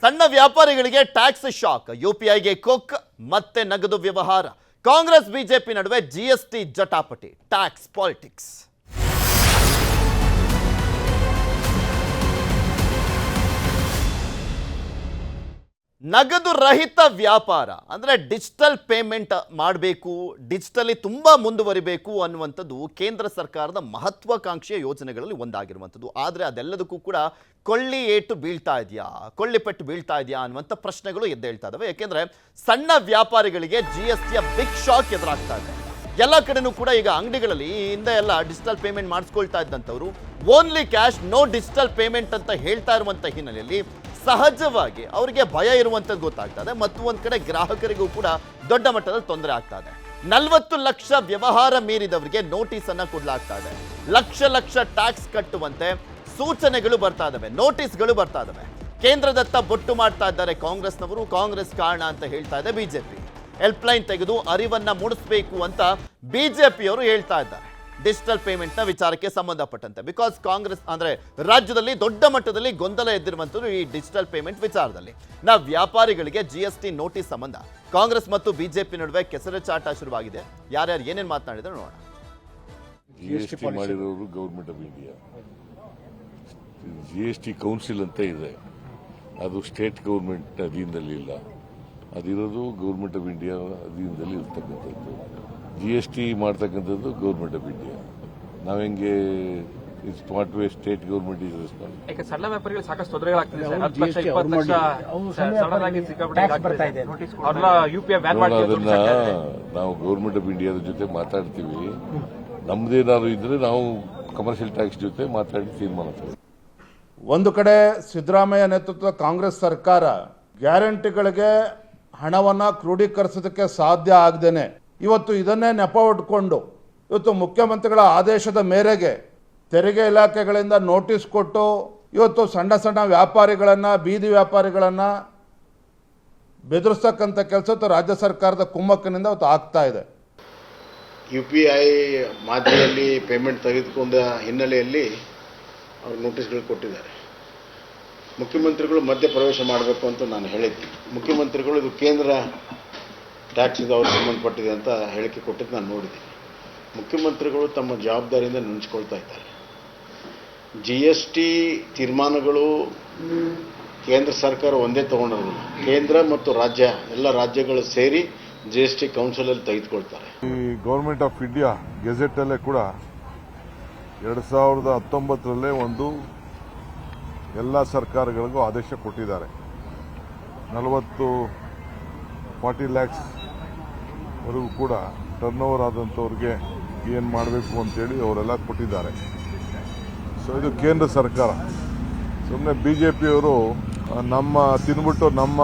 ಸಣ್ಣ ವ್ಯಾಪಾರಿಗಳಿಗೆ tax shock, ಯುಪಿಐಗೆ ಕೊಕ್, ಮತ್ತೆ ನಗದು ವ್ಯವಹಾರ. ಕಾಂಗ್ರೆಸ್, ಬಿಜೆಪಿ ನಡುವೆ ಜಿಎಸ್ಟಿ ಜಟಾಪಟಿ, ಟ್ಯಾಕ್ಸ್ ಪಾಲಿಟಿಕ್ಸ್. ನಗದು ರಹಿತ ವ್ಯಾಪಾರ, ಅಂದರೆ ಡಿಜಿಟಲ್ ಪೇಮೆಂಟ್ ಮಾಡಬೇಕು ಡಿಜಿಟಲಿ ತುಂಬ ಮುಂದುವರಿಬೇಕು ಅನ್ನುವಂಥದ್ದು ಕೇಂದ್ರ ಸರ್ಕಾರದ ಮಹತ್ವಾಕಾಂಕ್ಷೆಯ ಯೋಜನೆಗಳಲ್ಲಿ ಒಂದಾಗಿರುವಂಥದ್ದು. ಆದರೆ ಅದೆಲ್ಲದಕ್ಕೂ ಕೂಡ ಕೊಳ್ಳಿ ಏಟು ಬೀಳ್ತಾ ಇದೆಯಾ? ಕೊಳ್ಳಿ ಪೆಟ್ಟು ಬೀಳ್ತಾ ಇದೆಯಾ ಅನ್ನುವಂಥ ಪ್ರಶ್ನೆಗಳು ಎದ್ದೇಳ್ತಾ ಇದಾವೆ. ಯಾಕೆಂದರೆ ಸಣ್ಣ ವ್ಯಾಪಾರಿಗಳಿಗೆ ಜಿ ಎಸ್ ಟಿಯ ಬಿಗ್ ಶಾಕ್ ಎದುರಾಗ್ತಾ ಇದೆ. ಎಲ್ಲ ಕಡೆನೂ ಕೂಡ ಈಗ ಅಂಗಡಿಗಳಲ್ಲಿ ಹಿಂದೆ ಎಲ್ಲ ಡಿಜಿಟಲ್ ಪೇಮೆಂಟ್ ಮಾಡಿಸ್ಕೊಳ್ತಾ ಇದ್ದಂಥವ್ರು only cash no digital payment ಅಂತ ಹೇಳ್ತಾ ಇರುವಂಥ ಹಿನ್ನೆಲೆಯಲ್ಲಿ ಸಹಜವಾಗಿ ಅವರಿಗೆ ಭಯ ಇರುವಂಥದ್ದು ಗೊತ್ತಾಗ್ತದೆ ಮತ್ತು ಒಂದು ಕಡೆ ಗ್ರಾಹಕರಿಗೂ ಕೂಡ ದೊಡ್ಡ ಮಟ್ಟದಲ್ಲಿ ತೊಂದರೆ ಆಗ್ತದೆ. ನಲವತ್ತು ಲಕ್ಷ ವ್ಯವಹಾರ ಮೀರಿದವರಿಗೆ ನೋಟಿಸ್ ಅನ್ನ ಕೊಡಲಾಗ್ತಾ ಲಕ್ಷ ಲಕ್ಷ ಟ್ಯಾಕ್ಸ್ ಕಟ್ಟುವಂತೆ ಸೂಚನೆಗಳು ಬರ್ತಾ ಇದಾವೆ ನೋಟಿಸ್ಗಳು ಬರ್ತಾ ಇದಾವೆ. ಕೇಂದ್ರದತ್ತ ಬೊಟ್ಟು ಮಾಡ್ತಾ ಇದ್ದಾರೆ ಕಾಂಗ್ರೆಸ್ನವರು, ಕಾಂಗ್ರೆಸ್ ಕಾರಣ ಅಂತ ಹೇಳ್ತಾ ಇದೆ ಬಿಜೆಪಿ. ಹೆಲ್ಪ್ಲೈನ್ ತೆಗೆದು ಅರಿವನ್ನ ಮೂಡಿಸಬೇಕು ಅಂತ ಬಿಜೆಪಿಯವರು ಹೇಳ್ತಾ ಇದ್ದಾರೆ. ಡಿಜಿಟಲ್ ಪೇಮೆಂಟ್ನ ವಿಚಾರಕ್ಕೆ ಸಂಬಂಧಪಟ್ಟಂತೆ. ಬಿಕಾಸ್ ಕಾಂಗ್ರೆಸ್ ಅಂದ್ರೆ ರಾಜ್ಯದಲ್ಲಿ ದೊಡ್ಡ ಮಟ್ಟದಲ್ಲಿ ಗೊಂದಲ ಎದ್ದಿರುವಂಥದ್ದು ಈ ಡಿಜಿಟಲ್ ಪೇಮೆಂಟ್ ವಿಚಾರದಲ್ಲಿ. ನಾ ವ್ಯಾಪಾರಿಗಳಿಗೆ ಜಿ ಎಸ್ ಟಿ ನೋಟಿಸ್ ಸಂಬಂಧ ಕಾಂಗ್ರೆಸ್ ಮತ್ತು ಬಿಜೆಪಿ ನಡುವೆ ಕೆಸರು ಚಾಟ ಶುರುವಾಗಿದೆ. ಯಾರ್ಯಾರು ಏನೇನು ಮಾತನಾಡಿದ್ರು ನೋಡೋಣ. ಜಿ ಎಸ್ ಟಿ ಮಾಡಿರೋರು government of India G S T council ಅಂತ ಇದೆ. ಅದು ಸ್ಟೇಟ್ ಗೌರ್ಮೆಂಟ್ ಅಧೀನದಲ್ಲಿ ಇಲ್ಲ. ಅದಿರೋದು ಗೌರ್ಮೆಂಟ್ ಆಫ್ ಇಂಡಿಯಾ ಅಧೀನದಲ್ಲಿ ಇರ್ತಕ್ಕಂಥದ್ದು. ಜಿ ಎಸ್ ಟಿ ಮಾಡ್ತಕ್ಕಂಥದ್ದು ಗೌರ್ಮೆಂಟ್ ಆಫ್ ಇಂಡಿಯಾ ನಾವು ಹೆಂಗೆ it's part way state government is responsible ಯಾಕೆ ಸಣ್ಣ ವ್ಯಾಪಾರಿಗಳು ಸಾಕಷ್ಟು ತೊಂದರೆಗಳಾಗ್ತಿದೆ ನಾವು ಗೌರ್ಮೆಂಟ್ ಆಫ್ ಇಂಡಿಯಾದ ಜೊತೆ ಮಾತಾಡ್ತೀವಿ. ನಮ್ದೇನಾದ್ರು ಇದ್ರೆ ನಾವು ಕಮರ್ಷಿಯಲ್ ಟ್ಯಾಕ್ಸ್ ಜೊತೆ ಮಾತಾಡಿ ತೀರ್ಮಾನ ತಗೊಳ್ತೀವಿ ಒಂದು ಕಡೆ ಸಿದ್ದರಾಮಯ್ಯ ನೇತೃತ್ವದ ಕಾಂಗ್ರೆಸ್ ಸರ್ಕಾರ ಗ್ಯಾರಂಟಿಗಳಿಗೆ ಹಣವನ್ನ ಕ್ರೋಢೀಕರಿಸೋದಕ್ಕೆ ಸಾಧ್ಯ ಆಗದೇನೆ. ಇವತ್ತು ಇದನ್ನೇ ನೆಪ ಇವತ್ತು ಮುಖ್ಯಮಂತ್ರಿಗಳ ಆದೇಶದ ಮೇರೆಗೆ ತೆರಿಗೆ ಇಲಾಖೆಗಳಿಂದ ನೋಟಿಸ್ ಕೊಟ್ಟು, ಇವತ್ತು ಸಣ್ಣ ಸಣ್ಣ ವ್ಯಾಪಾರಿಗಳನ್ನ, ಬೀದಿ ವ್ಯಾಪಾರಿಗಳನ್ನ ಬೆದರಿಸ್ತಕ್ಕಂಥ ಕೆಲಸ ರಾಜ್ಯ ಸರ್ಕಾರದ ಕುಮ್ಮಕ್ಕನಿಂದ ಇವತ್ತು ಆಗ್ತಾ ಇದೆ. ಯು ಪಿ ಐ ಮಾದರಿಯಲ್ಲಿ ಪೇಮೆಂಟ್ ತೆಗೆದುಕೊಂಡ ಹಿನ್ನೆಲೆಯಲ್ಲಿ ಅವರು ನೋಟಿಸ್ಗಳು ಕೊಟ್ಟಿದ್ದಾರೆ. ಮುಖ್ಯಮಂತ್ರಿಗಳು ಮಧ್ಯ ಪ್ರವೇಶ ಮಾಡಬೇಕು ಅಂತ ನಾನು ಹೇಳಿದ್ದೆ. ಮುಖ್ಯಮಂತ್ರಿಗಳು ಇದು ಕೇಂದ್ರ ಟ್ಯಾಕ್ಸ್ ಇದು ಅವ್ರಿಗೆ ಸಂಬಂಧಪಟ್ಟಿದೆ ಅಂತ ಹೇಳಿಕೆ ಕೊಟ್ಟಿದ್ದು ನಾನು ನೋಡಿದ್ದೀನಿ. ಮುಖ್ಯಮಂತ್ರಿಗಳು ತಮ್ಮ ಜವಾಬ್ದಾರಿಯಿಂದ ನೆನೆಸ್ಕೊಳ್ತಾ ಇದ್ದಾರೆ. ಜಿ ಎಸ್ ಟಿ ತೀರ್ಮಾನಗಳು ಕೇಂದ್ರ ಸರ್ಕಾರ ಒಂದೇ ತಗೊಂಡಿರೋದಿಲ್ಲ ಕೇಂದ್ರ ಮತ್ತು ರಾಜ್ಯ, ಎಲ್ಲ ರಾಜ್ಯಗಳು ಸೇರಿ ಜಿ ಎಸ್ ಟಿ ಕೌನ್ಸಿಲಲ್ಲಿ ತೆಗೆದುಕೊಳ್ತಾರೆ. ಈ ಗೌರ್ಮೆಂಟ್ ಆಫ್ ಇಂಡಿಯಾ ಗೆಜೆಟಲ್ಲೇ ಕೂಡ ಎರಡು ಸಾವಿರದ ಹತ್ತೊಂಬತ್ತರಲ್ಲೇ ಒಂದು ಎಲ್ಲ ಸರ್ಕಾರಗಳಿಗೂ ಆದೇಶ ಕೊಟ್ಟಿದ್ದಾರೆ. ನಲವತ್ತು ಫಾರ್ಟಿ ಲ್ಯಾಕ್ಸ್ವರೆಗೂ ಕೂಡ ಟರ್ನ್ ಓವರ್ ಆದಂಥವ್ರಿಗೆ ಏನು ಮಾಡಬೇಕು ಅಂತೇಳಿ ಅವರೆಲ್ಲ ಕೊಟ್ಟಿದ್ದಾರೆ. ಸೊ ಇದು ಕೇಂದ್ರ ಸರ್ಕಾರ. ಸುಮ್ಮನೆ ಬಿ ಜೆ ಪಿಯವರು ನಮ್ಮ ತಿನ್ಬಿಟ್ಟು ನಮ್ಮ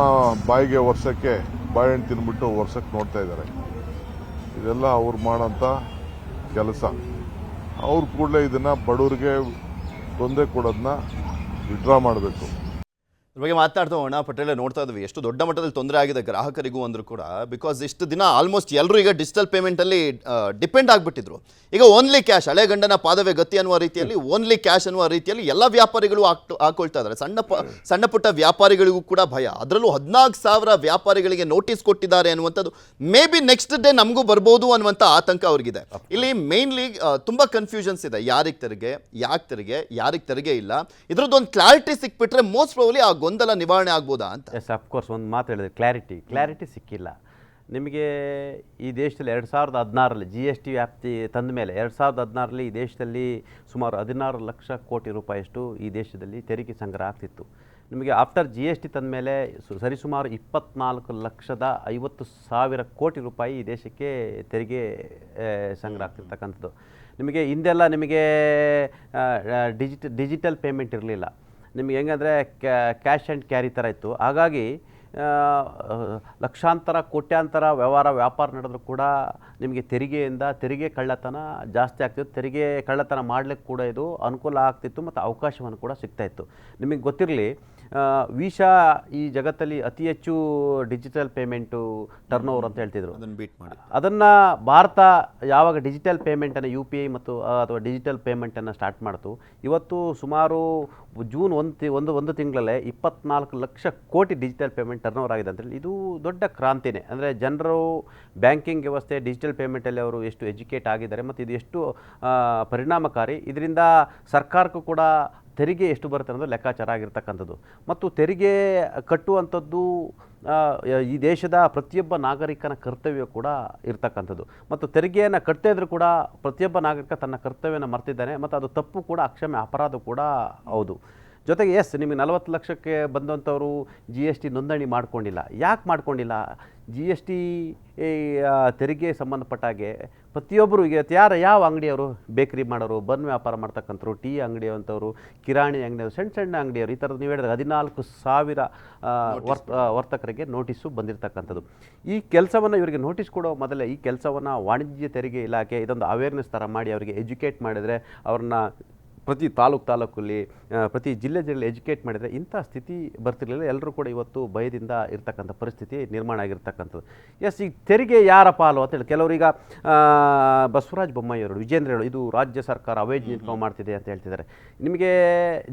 ಬಾಯಿಗೆ ವರ್ಷಕ್ಕೆ ಬಾಳೆಹಣ್ಣು ತಿನ್ಬಿಟ್ಟು ವರ್ಷಕ್ಕೆ ನೋಡ್ತಾ ಇದ್ದಾರೆ. ಇದೆಲ್ಲ ಅವ್ರು ಮಾಡೋಂಥ ಕೆಲಸ. ಅವ್ರು ಕೂಡಲೇ ಇದನ್ನು ಬಡವರಿಗೆ ತೊಂದರೆ ಕೊಡೋದನ್ನ ವಿಡ್ರಾ ಮಾಡಬೇಕು. ಇದ್ರ ಬಗ್ಗೆ ಮಾತಾಡ್ತಾ ಹೋಗೋಣ. ಪಟೇಲ್ ನೋಡ್ತಾ ಇದ್ವಿ. ಎಷ್ಟು ದೊಡ್ಡ ಮಟ್ಟದಲ್ಲಿ ತೊಂದರೆ ಆಗಿದೆ ಗ್ರಾಹಕರಿಗೂ ಅಂದರೂ ಕೂಡ ಬಿಕಾಸ್ ಇಷ್ಟು ದಿನ ಆಲ್ಮೋಸ್ಟ್ ಎಲ್ಲರೂ ಈಗ ಡಿಜಿಟಲ್ ಪೇಮೆಂಟಲ್ಲಿ ಡಿಪೆಂಡ್ ಆಗಿಬಿಟ್ಟಿದ್ರು. ಈಗ ಓನ್ಲಿ ಕ್ಯಾಶ್ ಹಳೆ ಗಂಡನ ಪಾದವೇ ಗತಿ ಅನ್ನುವ ರೀತಿಯಲ್ಲಿ ಓನ್ಲಿ ಕ್ಯಾಶ್ ಅನ್ನುವ ರೀತಿಯಲ್ಲಿ ಎಲ್ಲ ವ್ಯಾಪಾರಿಗಳು ಹಾಕ್ ಹಾಕೊಳ್ತಾ ಇದ್ದಾರೆ. ಸಣ್ಣ ಪ, ಸಣ್ಣ ಪುಟ್ಟ ವ್ಯಾಪಾರಿಗಳಿಗೂ ಕೂಡ ಭಯ. ಅದರಲ್ಲೂ ಹದಿನಾಲ್ಕು ಸಾವಿರ ವ್ಯಾಪಾರಿಗಳಿಗೆ ನೋಟಿಸ್ ಕೊಟ್ಟಿದ್ದಾರೆ ಅನ್ನುವಂಥದ್ದು ಮೇ ಬಿ ನೆಕ್ಸ್ಟ್ ಡೇ ನಮಗೂ ಬರ್ಬೋದು ಅನ್ನುವಂಥ ಆತಂಕ ಅವ್ರಿಗಿದೆ. ಇಲ್ಲಿ ಮೇನ್ಲಿ ತುಂಬ ಕನ್ಫ್ಯೂಷನ್ಸ್ ಇದೆ. ಯಾರಿಗೆ ತೆರಿಗೆ, ಯಾಕೆ ತೆರಿಗೆ, ಯಾರಿಗೆ ತೆರಿಗೆ ಇಲ್ಲ. ಇದ್ರದ್ದು ಒಂದು ಕ್ಲಾರಿಟಿ ಸಿಕ್ಬಿಟ್ರೆ ಮೋಸ್ಟ್ ಪ್ರಾಬಲಿ ಆ ಗೊಂದಲ ನಿವಾರಣೆ ಆಗ್ಬೋದಾ ಅಂತ? ಎಸ್ ಅಫ್ಕೋರ್ಸ್ ಒಂದು ಮಾತು ಹೇಳಿದೆ. ಕ್ಲಾರಿಟಿ ಕ್ಲಾರಿಟಿ ಸಿಕ್ಕಿಲ್ಲ. ನಿಮಗೆ ಈ ದೇಶದಲ್ಲಿ ಎರಡು ಸಾವಿರದ ಹದಿನಾರರಲ್ಲಿ ಜಿ ಎಸ್ ಟಿ ವ್ಯಾಪ್ತಿ ತಂದ ಮೇಲೆ ಎರಡು ಸಾವಿರದ ಹದಿನಾರರಲ್ಲಿ ಈ ದೇಶದಲ್ಲಿ ಸುಮಾರು ಹದಿನಾರು ಲಕ್ಷ ಕೋಟಿ ರೂಪಾಯಿಯಷ್ಟು ಈ ದೇಶದಲ್ಲಿ ತೆರಿಗೆ ಸಂಗ್ರಹ ಆಗ್ತಿತ್ತು. ನಿಮಗೆ ಆಫ್ಟರ್ ಜಿ ಎಸ್ ಟಿ ತಂದ ಮೇಲೆ ಸರಿಸುಮಾರು ಇಪ್ಪತ್ನಾಲ್ಕು ಲಕ್ಷದ ಐವತ್ತು ಸಾವಿರ ಕೋಟಿ ರೂಪಾಯಿ ಈ ದೇಶಕ್ಕೆ ತೆರಿಗೆ ಸಂಗ್ರಹ ಆಗ್ತಿರ್ತಕ್ಕಂಥದ್ದು. ನಿಮಗೆ ಹಿಂದೆಲ್ಲ ನಿಮಗೆ ಡಿಜಿಟ್, ಡಿಜಿಟಲ್ ಪೇಮೆಂಟ್ ಇರಲಿಲ್ಲ. ನಿಮ್ಗೆ ಹೆಂಗಂದರೆ ಕ್ಯಾಶ್ ಆ್ಯಂಡ್ ಕ್ಯಾರಿ ಥರ ಇತ್ತು. ಹಾಗಾಗಿ ಲಕ್ಷಾಂತರ, ಕೋಟ್ಯಾಂತರ ವ್ಯವಹಾರ, ವ್ಯಾಪಾರ ನಡೆದರೂ ಕೂಡ ನಿಮಗೆ ತೆರಿಗೆಯಿಂದ, ತೆರಿಗೆ ಕಳ್ಳತನ ಜಾಸ್ತಿ ಆಗ್ತಿತ್ತು. ತೆರಿಗೆ ಕಳ್ಳತನ ಮಾಡಲಿಕ್ಕೆ ಕೂಡ ಇದು ಅನುಕೂಲ ಆಗ್ತಿತ್ತು ಮತ್ತು ಅವಕಾಶವನ್ನು ಕೂಡ ಸಿಗ್ತಾಯಿತ್ತು ನಿಮಗೆ ಗೊತ್ತಿರಲಿ ವೀಸಾ ಈ ಜಗತ್ತಲ್ಲಿ ಅತಿ ಹೆಚ್ಚು ಡಿಜಿಟಲ್ ಪೇಮೆಂಟು ಟರ್ನ್ ಓವರ್ ಅಂತ ಹೇಳ್ತಿದ್ರು. ಅದನ್ನು ಬೀಟ್ ಮಾಡಿ ಅದನ್ನು ಭಾರತ ಯಾವಾಗ ಡಿಜಿಟಲ್ ಪೇಮೆಂಟನ್ನು ಯು ಪಿ ಐ ಮತ್ತು ಅಥವಾ ಡಿಜಿಟಲ್ ಪೇಮೆಂಟನ್ನು ಸ್ಟಾರ್ಟ್ ಮಾಡ್ತು. ಇವತ್ತು ಸುಮಾರು ಜೂನ್ ಒಂದು ತಿ ಒಂದು ಒಂದು ತಿಂಗಳಲ್ಲೇ ಇಪ್ಪತ್ನಾಲ್ಕು ಲಕ್ಷ ಕೋಟಿ ಡಿಜಿಟಲ್ ಪೇಮೆಂಟ್ ಟರ್ನ್ ಓವರ್ ಆಗಿದೆ ಅಂತೇಳಿ ಇದು ದೊಡ್ಡ ಕ್ರಾಂತಿನೇ. ಅಂದರೆ ಜನರು ಬ್ಯಾಂಕಿಂಗ್ ವ್ಯವಸ್ಥೆ ಡಿಜಿಟಲ್ ಪೇಮೆಂಟಲ್ಲಿ ಅವರು ಎಷ್ಟು ಎಜುಕೇಟ್ ಆಗಿದ್ದಾರೆ ಮತ್ತು ಇದು ಎಷ್ಟು ಪರಿಣಾಮಕಾರಿ. ಇದರಿಂದ ಸರ್ಕಾರಕ್ಕೂ ಕೂಡ ತೆರಿಗೆ ಎಷ್ಟು ಬರುತ್ತೆ ಅನ್ನೋದು ಲೆಕ್ಕಾಚಾರ ಆಗಿರ್ತಕ್ಕಂಥದ್ದು. ಮತ್ತು ತೆರಿಗೆ ಕಟ್ಟುವಂಥದ್ದು ಈ ದೇಶದ ಪ್ರತಿಯೊಬ್ಬ ನಾಗರಿಕನ ಕರ್ತವ್ಯ ಕೂಡ ಇರ್ತಕ್ಕಂಥದ್ದು. ಮತ್ತು ತೆರಿಗೆಯನ್ನು ಕಟ್ಟದೇ ಇದ್ರೂ ಕೂಡ ಪ್ರತಿಯೊಬ್ಬ ನಾಗರಿಕ ತನ್ನ ಕರ್ತವ್ಯನ ಮರ್ತಿದ್ದಾನೆ, ಮತ್ತು ಅದು ತಪ್ಪು ಕೂಡ, ಅಕ್ಷಮ್ಯ ಅಪರಾಧ ಕೂಡ ಹೌದು. ಜೊತೆಗೆ ಎಸ್, ನಿಮಗೆ ನಲವತ್ತು ಲಕ್ಷಕ್ಕೆ ಬಂದಂಥವರು ಜಿ ಎಸ್ ಟಿ ನೋಂದಣಿ ಮಾಡ್ಕೊಂಡಿಲ್ಲ. ಯಾಕೆ ಮಾಡ್ಕೊಂಡಿಲ್ಲ? ಜಿ ಎಸ್ ಟಿ ತೆರಿಗೆ ಸಂಬಂಧಪಟ್ಟ ಹಾಗೆ ಪ್ರತಿಯೊಬ್ಬರು ಈಗ ಯಾರು ಯಾವ ಅಂಗಡಿಯವರು ಬೇಕರಿ ಮಾಡೋರು ಬನ್ ವ್ಯಾಪಾರ ಮಾಡ್ತಕ್ಕಂಥವ್ರು ಟೀ ಅಂಗಡಿಯಂಥವ್ರು ಕಿರಾಣಿ ಅಂಗಡಿಯವರು ಸಣ್ಣ ಸಣ್ಣ ಅಂಗಡಿಯವರು ಈ ಥರದ್ದು ನೀವು ಹೇಳಿದ್ರೆ ಹದಿನಾಲ್ಕು ಸಾವಿರ ಆ, ವರ್ತಕರಿಗೆ ನೋಟಿಸು ಬಂದಿರತಕ್ಕಂಥದ್ದು. ಈ ಕೆಲಸವನ್ನು ಇವರಿಗೆ ನೋಟಿಸ್ ಕೊಡೋ ಮೊದಲೇ ಈ ಕೆಲಸವನ್ನು ವಾಣಿಜ್ಯ ತೆರಿಗೆ ಇಲಾಖೆ ಇದೊಂದು ಅವೇರ್ನೆಸ್ ಥರ ಮಾಡಿ ಅವರಿಗೆ ಎಜುಕೇಟ್ ಮಾಡಿದರೆ ಅವ್ರನ್ನ ಪ್ರತಿ ತಾಲೂಕು ತಾಲೂಕಲ್ಲಿ ಪ್ರತಿ ಜಿಲ್ಲೆ ಜಿಲ್ಲೆ ಎಜುಕೇಟ್ ಮಾಡಿದರೆ ಇಂಥ ಸ್ಥಿತಿ ಬರ್ತಿರಲಿಲ್ಲ. ಎಲ್ಲರೂ ಕೂಡ ಇವತ್ತು ಭಯದಿಂದ ಇರ್ತಕ್ಕಂಥ ಪರಿಸ್ಥಿತಿ ನಿರ್ಮಾಣ ಆಗಿರ್ತಕ್ಕಂಥದ್ದು. ಎಸ್ ಈಗ ತೆರಿಗೆ ಯಾರ ಪಾಲು ಅಂತೇಳಿ ಕೆಲವರೀಗ ಆ, ಬಸವರಾಜ ಬೊಮ್ಮಾಯಿಯವರು ವಿಜೇಂದ್ರ ಹೇಳು ಇದು ರಾಜ್ಯ ಸರ್ಕಾರ ಅವೇಜ್ ನಿರ್ಮಾಣ ಮಾಡ್ತಿದೆ ಅಂತ ಹೇಳ್ತಿದ್ದಾರೆ. ನಿಮಗೆ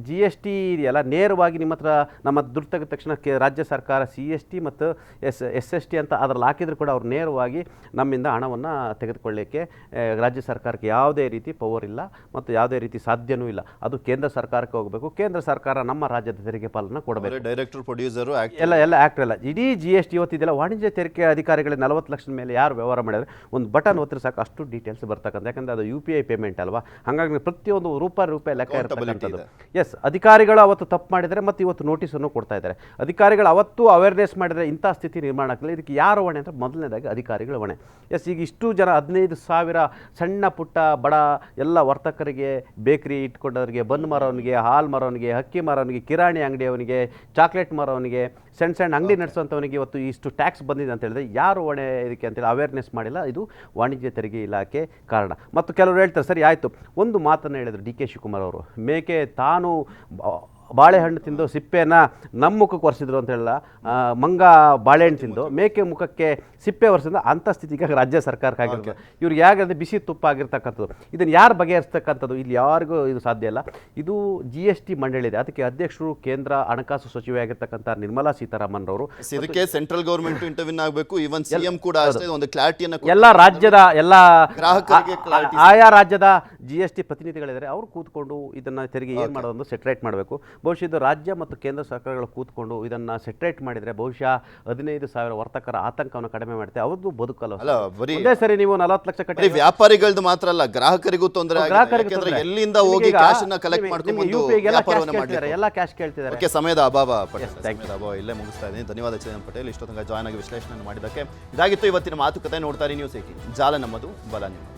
ಜಿ ಎಸ್ ಟಿ ಇದೆಯಲ್ಲ ನೇರವಾಗಿ ನಿಮ್ಮ ಹತ್ರ ನಮ್ಮ ದುಡ್ಡು ತೆಗೆದ ತಕ್ಷಣ ಕೆ ರಾಜ್ಯ ಸರ್ಕಾರ ಸಿ ಎಸ್ ಟಿ ಮತ್ತು ಎಸ್ ಎಸ್ ಎಸ್ ಟಿ ಅಂತ ಅದರಲ್ಲಿ ಹಾಕಿದ್ರು ಕೂಡ ಅವ್ರು ನೇರವಾಗಿ ನಮ್ಮಿಂದ ಹಣವನ್ನು ತೆಗೆದುಕೊಳ್ಳಿಕ್ಕೆ ರಾಜ್ಯ ಸರ್ಕಾರಕ್ಕೆ ಯಾವುದೇ ರೀತಿ ಪವರ್ ಇಲ್ಲ ಮತ್ತು ಯಾವುದೇ ರೀತಿ ಸಾಧ್ಯನೂ ಇಲ್ಲ. ಅದು ಕೇಂದ್ರ ಸರ್ಕಾರಕ್ಕೆ ಹೋಗಬೇಕು. ಕೇಂದ್ರ ಸರ್ಕಾರ ನಮ್ಮ ರಾಜ್ಯದ ತೆರಿಗೆ ಪಾಲನ್ನು ಕೊಡಬೇಕು. ಡೈರೆಕ್ಟರ್ ಪ್ರೊಡ್ಯೂಸರು ಎಲ್ಲ ಎಲ್ಲ ಆ್ಯಕ್ಟ್ ಎಲ್ಲ. ಇಡೀ ಜಿ ಎಸ್ ಟಿ ಇವತ್ತಿದೆಲ್ಲ ವಾಣಿಜ್ಯ ತೆರಿಗೆ ಅಧಿಕಾರಿಗಳಿಗೆ ನಲವತ್ತು ಲಕ್ಷದ ಮೇಲೆ ಯಾರು ವ್ಯವಹಾರ ಮಾಡಿದ್ರೆ ಒಂದು ಬಟನ್ ಒತ್ತಿದ್ರೆ ಸಾಕು ಅಷ್ಟು ಡೀಟೇಲ್ಸ್ ಬರ್ತಕ್ಕಂಥ. ಯಾಕಂದರೆ ಅದು ಯು ಪಿ ಐ ಪೇಮೆಂಟ್ ಅಲ್ವಾ? ಹಾಗಾಗಿ ಪ್ರತಿಯೊಂದು ರೂಪಾಯಿ ರೂಪಾಯಿ ಲೆಕ್ಕ ಇರ್ತಕ್ಕಂಥದ್ದು. ಎಸ್ ಅಧಿಕಾರಿಗಳು ಅವತ್ತು ತಪ್ಪು ಮಾಡಿದರೆ ಮತ್ತು ಇವತ್ತು ನೋಟಿಸನ್ನು ಕೊಡ್ತಾ ಇದ್ದಾರೆ. ಅಧಿಕಾರಿಗಳು ಅವತ್ತು ಅವೇರ್ನೆಸ್ ಮಾಡಿದರೆ ಇಂಥ ಸ್ಥಿತಿ ನಿರ್ಮಾಣ ಆಗ್ತಿಲ್ಲ. ಇದಕ್ಕೆ ಯಾರು ಹೊಣೆ ಅಂದರೆ ಮೊದಲನೇದಾಗಿ ಅಧಿಕಾರಿಗಳ ಹೊಣೆ. ಎಸ್ ಈಗ ಇಷ್ಟು ಜನ ಹದಿನೈದು ಸಾವಿರ ಸಣ್ಣ ಪುಟ್ಟ ಬಡ ಎಲ್ಲ ವರ್ತಕರಿಗೆ ಬೇಕರಿ ಇಟ್ಕೊಂಡವರಿಗೆ ಬನ್ ಮಾರೋನಿಗೆ ಹಾಲು ಮಾರೋನಿಗೆ ಹಕ್ಕಿ ಮಾರೋನಿಗೆ ಕಿರಾಣಿ ಅಂಗಡಿಯವನಿಗೆ ಚಾಕ್ಲೇಟ್ ಮಾರೋನಿಗೆ ಸಣ್ಣ ಸಣ್ಣ ಅಂಗಡಿ ನಡೆಸುವಂಥವನಿಗೆ ಇವತ್ತು ಇಷ್ಟು ಟ್ಯಾಕ್ಸ್ ಬಂದಿದೆ ಅಂತ ಹೇಳಿದ್ರೆ ಯಾರು ಹೊಣೆ ಇದಕ್ಕೆ ಅಂತೇಳಿ ಅವೇರ್ನೆಸ್ ಮಾಡಿಲ್ಲ. ಇದು ವಾಣಿಜ್ಯ ತೆರಿಗೆ ಇಲಾಖೆ ಕಾರಣ. ಮತ್ತು ಕೆಲವರು ಹೇಳ್ತಾರೆ ಸರಿ ಆಯಿತು. ಒಂದು ಮಾತನ್ನು ಹೇಳಿದರು ಡಿ ಕೆ ಶಿವಕುಮಾರ್ ಅವರು ಮೇಕೆ ತಾನು ಬಾಳೆಹಣ್ಣು ತಿಂದು ಸಿಪ್ಪೆಯನ್ನು ನಮ್ಮ ಮುಖಕ್ಕೆ ಒರೆಸಿದ್ರು ಅಂತ ಹೇಳಲ್ಲ ಮಂಗ ಬಾಳೆಹಣ್ಣು ತಿಂದು ಮೇಕೆ ಮುಖಕ್ಕೆ ಸಿಪ್ಪೆ ಒರೆಸಿದ ಅಂಥ ಸ್ಥಿತಿಗೆ ರಾಜ್ಯ ಸರ್ಕಾರಕ್ಕೆ ಆಗಿರ್ತದೆ ಇವ್ರಿಗೆ ಯಾಕಂದರೆ ಬಿಸಿ ತುಪ್ಪ ಆಗಿರ್ತಕ್ಕಂಥದ್ದು. ಇದನ್ನು ಯಾರು ಬಗೆಹರಿಸ್ತಕ್ಕಂಥದ್ದು? ಇಲ್ಲಿ ಯಾರಿಗೂ ಇದು ಸಾಧ್ಯ ಇಲ್ಲ. ಇದು ಜಿ ಎಸ್ ಟಿ ಮಂಡಳಿ ಇದೆ ಅದಕ್ಕೆ ಅಧ್ಯಕ್ಷರು ಕೇಂದ್ರ ಹಣಕಾಸು ಸಚಿವೆ ಆಗಿರ್ತಕ್ಕಂಥ ನಿರ್ಮಲಾ ಸೀತಾರಾಮನ್ ಅವರು ಇದಕ್ಕೆ ಸೆಂಟ್ರಲ್ ಗೌರ್ಮೆಂಟ್ ಇಂಟರ್ವ್ಯೂನ್ ಆಗಬೇಕು. ಇವನ್ ಸಿಎಂ ಕೂಡ ಒಂದು ಕ್ಲಾರಿಟಿಯನ್ನು ಎಲ್ಲ ರಾಜ್ಯದ ಎಲ್ಲ ಆಯಾ ರಾಜ್ಯದ ಜಿ ಎಸ್ ಟಿ ಪ್ರತಿನಿಧಿಗಳಿದ್ದಾರೆ. ಅವರು ಕೂತ್ಕೊಂಡು ಇದನ್ನ ತೆರಿಗೆ ಏನು ಮಾಡೋದು ಸೆಟ್ರೇಟ್ ಮಾಡಬೇಕು. ಬಹುಶಃ ಇದು ರಾಜ್ಯ ಮತ್ತು ಕೇಂದ್ರ ಸರ್ಕಾರಗಳು ಕೂತ್ಕೊಂಡು ಇದನ್ನ ಸೆಟ್ರೇಟ್ ಮಾಡಿದರೆ ಬಹುಶಃ ಹದಿನೈದು ಸಾವಿರ ವರ್ತಕರ ಆತಂಕವನ್ನು ಕಡಿಮೆ ಮಾಡುತ್ತೆ. ಅವ್ರದ್ದು ಬದುಕಲ್ಲ ಅಲ್ಲ ಬರೀ ಒಂದೇ ಸರಿ ನೀವು ನಲವತ್ತು ಲಕ್ಷ ಕಟ್ಟಿ ವ್ಯಾಪಾರಿಗಳದ್ದು ಮಾತ್ರ ಅಲ್ಲ ಗ್ರಾಹಕರಿಗೂ ತೊಂದರೆ ಗ್ರಾಹಕರಿಗೆ ಎಲ್ಲಿಂದ ಹೋಗಿ ಈಗ ಕ್ಯಾಶ್ ಅನ್ನ ಕಲೆಕ್ಟ್ ನಿಮಗೆ- ಮಾಡ್ಕೊಂಡು ಬಂದು UPI ಗೆಲ್ಲ cash ವ್ಯಾಪಾರವನ್ನ ಕೇಳ್ತಿದ್ದಾರೆ, ಮಾಡಲಿಕ್ಕೆ ಎಲ್ಲ ಕ್ಯಾಶ್ ಕೇಳ್ತಿದ್ದಾರೆ. ಓಕೆ ಸಮಯದ ಅಭಾವ ಪಟೇಲ್. ಸಮಯದ ಅಭಾವ ಇಲ್ಲೇ ಮುಗಿಸ್ತಾ ಇದ್ದೀನಿ. ಧನ್ಯವಾದ ಚೇತನ್ ಪಟೇಲ್. ಇಷ್ಟೊತ್ತಂಗ ಜಾಯ್ನ್ ಆಗಿ ವಿಶ್ಲೇಷಣೆ ಮಾಡಿದ್ದಕ್ಕೆ. ಇದಾಗಿತ್ತು ಇವತ್ತಿನ ಮಾತುಕತೆ. ನೋಡ್ತಾರೆ ನ್ಯೂಸ್ ಏಟಿ ಜಾಲ ನಮ್ಮದು ಬಲ ನಿಮ್ಮದು.